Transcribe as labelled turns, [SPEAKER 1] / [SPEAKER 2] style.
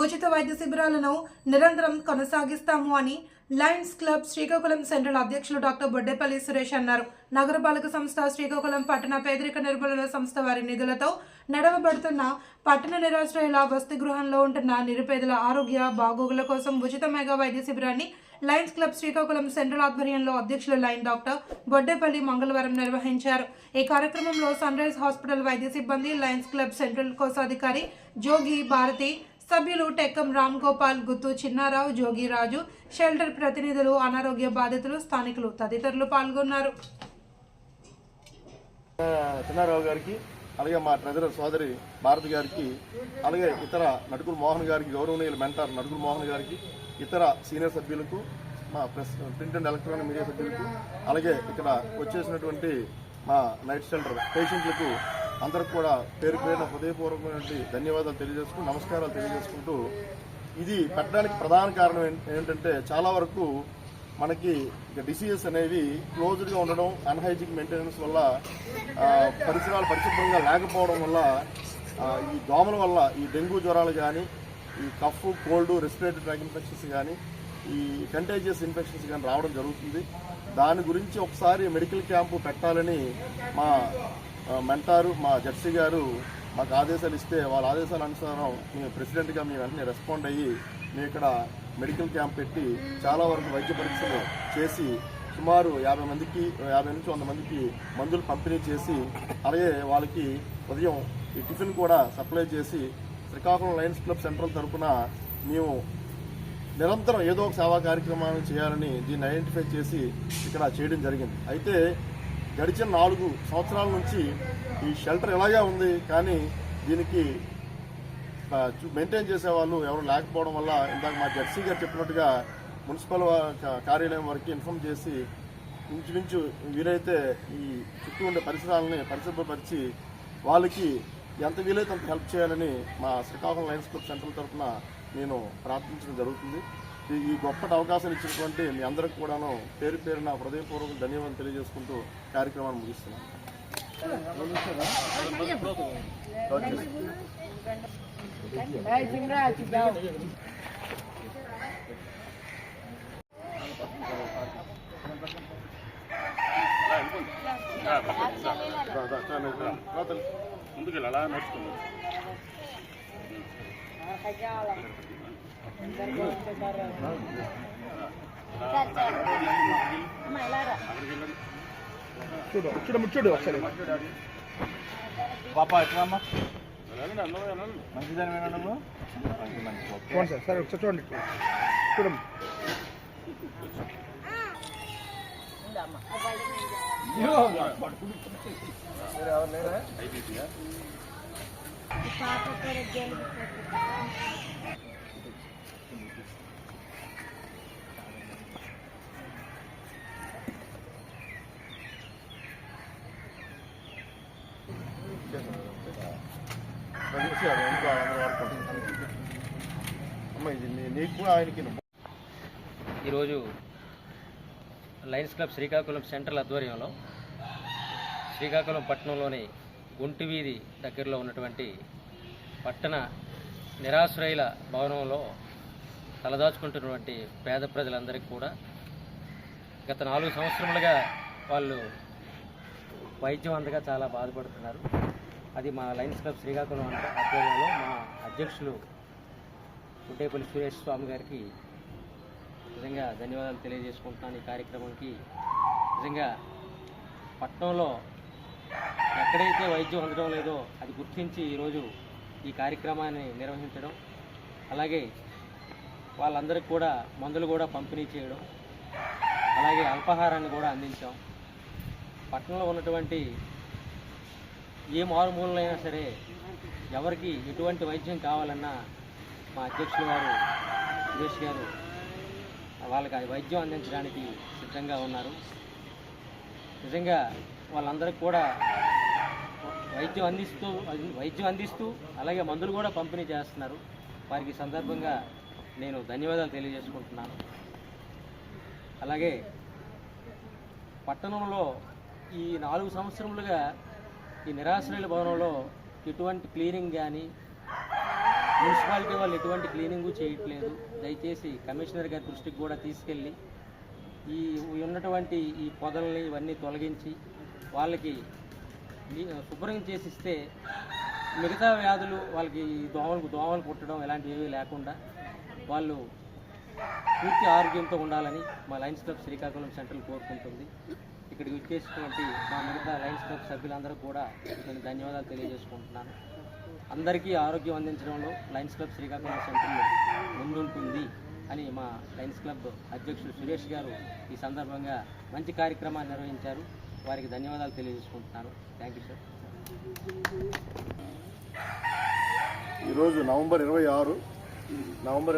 [SPEAKER 1] ఉచిత వైద్య శిబిరాలను నిరంతరం కొనసాగిస్తాము అని లయన్స్ క్లబ్ శ్రీకాకుళం సెంట్రల్ అధ్యక్షులు డాక్టర్ బొడ్డేపల్లి సురేష్ అన్నారు. నగరపాలక సంస్థ శ్రీకాకుళం పట్టణ పేదరిక నిర్మూలన సంస్థ వారి నిధులతో నడవబడుతున్న పట్టణ నిరాశ్రయుల వసతి గృహంలో ఉంటున్న నిరుపేదల ఆరోగ్య బాగోగుల కోసం ఉచిత మెగా వైద్య శిబిరాన్ని లయన్స్ క్లబ్ శ్రీకాకుళం సెంట్రల్ ఆధ్వర్యంలో అధ్యక్షులు లైన్ డాక్టర్ బొడ్డేపల్లి మంగళవారం నిర్వహించారు. ఈ కార్యక్రమంలో సన్ రైజ్ హాస్పిటల్ వైద్య సిబ్బంది లయన్స్ క్లబ్ సెంట్రల్ కోశాధికారి జోగి భారతి సభ్యులు టెక్కం రామ్ గోపాల్ గుత్తు చిన్నారావు జోగిరాజు షెల్టర్ ప్రతినిధులు అనారోగ్య బాధితులు స్థానికులు తదితరులు పాల్గొన్నారు.
[SPEAKER 2] చిన్నారావు గారికి అలాగే మా ట్రెజరర్ సోదరి భారతి గారికి అలాగే ఇతర నటుకులు మోహన్ గారికి గౌరవనీయులు మెంటార్ నటుకులు మోహన్ గారికి ఇతర సీనియర్ సభ్యులకు మా press print and electronic media సభ్యులకు అలాగే ఇక్కడ వచ్చేసినటువంటి మా నైట్ షెల్టర్ పేషెంట్లకు అందరికి కూడా పేరు పేరున హృదయపూర్వకమైనటువంటి ధన్యవాదాలు తెలియజేసుకుంటూ నమస్కారాలు తెలియజేసుకుంటూ ఇది పెట్టడానికి ప్రధాన కారణం ఏంటంటే చాలా వరకు మనకి డిసీజెస్ అనేవి క్లోజ్డ్గా ఉండడం అన్హైజిక్ మెయింటెనెన్స్ వల్ల పరిసరాలు పరిశుభ్రంగా లేకపోవడం వల్ల ఈ దోమల వల్ల ఈ డెంగ్యూ జ్వరాలు కానీ ఈ cough cold respiratory tract infections కానీ ఈ కంటేజియస్ ఇన్ఫెక్షన్స్ కానీ రావడం జరుగుతుంది. దాని గురించి ఒకసారి మెడికల్ క్యాంపు పెట్టాలని మా మెంటారు మా జడ్సీ గారు మాకు ఆదేశాలు ఇస్తే వాళ్ళ ఆదేశాల అనుసారం మేము ప్రెసిడెంట్గా మేము వెంటనే రెస్పాండ్ అయ్యి మేము ఇక్కడ మెడికల్ క్యాంప్ పెట్టి చాలా వరకు వైద్య పరీక్షలు చేసి సుమారు యాభై మందికి యాభై నుంచి వంద మందికి మందులు పంపిణీ చేసి అలాగే వాళ్ళకి ఉదయం ఈ టిఫిన్ కూడా సప్లై చేసి శ్రీకాకుళం లయన్స్ క్లబ్ సెంట్రల్ తరఫున మేము నిరంతరం ఏదో ఒక సేవా కార్యక్రమాలను చేయాలని దీన్ని ఐడెంటిఫై చేసి ఇక్కడ చేయడం జరిగింది. అయితే గడిచిన నాలుగు సంవత్సరాల నుంచి ఈ షెల్టర్ ఇలాగే ఉంది. కానీ దీనికి చూ- మెయింటైన్ చేసేవాళ్ళు ఎవరు లేకపోవడం వల్ల ఇందాక మా జడ్సీ గారు చెప్పినట్టుగా మున్సిపల్ కార్యాలయం వరకు ఇన్ఫామ్ చేసి ఇంచుమించు వీలైతే ఈ చుట్టూ ఉండే పరిసరాలని పరిశుభ్రపరిచి వాళ్ళకి ఎంత వీలైతే అంత హెల్ప్ చేయాలని మా శ్రీకాకుళం లయన్స్ క్లబ్ సెంట్రల్ తరఫున నేను ప్రార్థించడం జరుగుతుంది. ఈ- ఈ గొప్పటి అవకాశం ఇచ్చినటువంటి మీ అందరికి కూడాను పేరు పేరున హృదయపూర్వక ధన్యవాదాలు తెలియజేసుకుంటూ కార్యక్రమాన్ని ముగిస్తున్నాను. దా,
[SPEAKER 3] చూడు చూడు చూడు ఒకసారి పాప ఎట్లా మంచిదని చూడండి సార్ సరే ఒకసారి చూడండి
[SPEAKER 2] చూడమ్మ పాప కూడా
[SPEAKER 4] ఈరోజు లయన్స్ క్లబ్ శ్రీకాకుళం సెంట్రల్ ఆధ్వర్యంలో శ్రీకాకుళం పట్టణంలోని గుంటి వీధి దగ్గరలో ఉన్నటువంటి పట్టణ నిరాశ్రయుల భవనంలో తలదాచుకుంటున్నటువంటి పేద ప్రజలందరికీ కూడా గత నాలుగు సంవత్సరములుగా వాళ్ళు వైద్యం అందగా చాలా బాధపడుతున్నారు. అది మా లయన్స్ క్లబ్ శ్రీకాకుళం అంత ఆధ్వర్యంలో మా అధ్యక్షులు గుడ్డేపల్లి సురేష్ స్వామి గారికి నిజంగా ధన్యవాదాలు తెలియజేసుకుంటున్నాను ఈ కార్యక్రమానికి. నిజంగా పట్టణంలో ఎక్కడైతే వైద్యం అందడం లేదో అది గుర్తించి ఈరోజు ఈ కార్యక్రమాన్ని నిర్వహించడం అలాగే వాళ్ళందరికీ కూడా మందులు కూడా పంపిణీ చేయడం అలాగే అల్పాహారాన్ని కూడా అందించాం. పట్టణంలో ఉన్నటువంటి ఏ మారుమూలైనా సరే ఎవరికి ఎటువంటి వైద్యం కావాలన్నా మా అధ్యక్షులు గారు సురేష్ గారు వాళ్ళకి వైద్యం అందించడానికి సిద్ధంగా ఉన్నారు. నిజంగా వాళ్ళందరికీ కూడా వైద్యం అందిస్తూ వైద్యం అందిస్తూ అలాగే మందులు కూడా పంపిణీ చేస్తున్నారు. వారికి సందర్భంగా నేను ధన్యవాదాలు తెలియజేసుకుంటున్నాను. అలాగే పట్టణంలో ఈ నాలుగు సంవత్సరములుగా ఈ నిరాశ్రయుల భవనంలో ఎటువంటి క్లీనింగ్ కానీ మున్సిపాలిటీ వాళ్ళు ఎటువంటి క్లీనింగ్ చేయట్లేదు. దయచేసి కమిషనర్ గారి దృష్టికి కూడా తీసుకెళ్ళి ఈ ఉన్నటువంటి ఈ పొదల్ని ఇవన్నీ తొలగించి వాళ్ళకి శుభ్రం చేసిస్తే మిగతా వ్యాధులు వాళ్ళకి ఈ దోమలు దోమలు కుట్టడం ఇలాంటివి లేకుండా వాళ్ళు పూర్తి ఆరోగ్యంతో ఉండాలని మా లయన్స్ క్లబ్ శ్రీకాకుళం సెంట్రల్ కోరుకుంటుంది. ఇక్కడికి వచ్చేసినటువంటి మా మిగతా లయన్స్ క్లబ్ సభ్యులందరూ కూడా నేను ధన్యవాదాలు తెలియజేసుకుంటున్నాను. అందరికీ ఆరోగ్యం అందించడంలో లయన్స్ క్లబ్ శ్రీకాకుళం సెంటర్ ముందుంటుంది అని మా లయన్స్ క్లబ్ అధ్యక్షుడు సురేష్ గారు ఈ సందర్భంగా మంచి కార్యక్రమాన్ని నిర్వహించారు. వారికి ధన్యవాదాలు తెలియజేసుకుంటున్నాను. థ్యాంక్ యూ సార్
[SPEAKER 2] ఈరోజు నవంబర్ ఇరవై ఆరు నవంబర్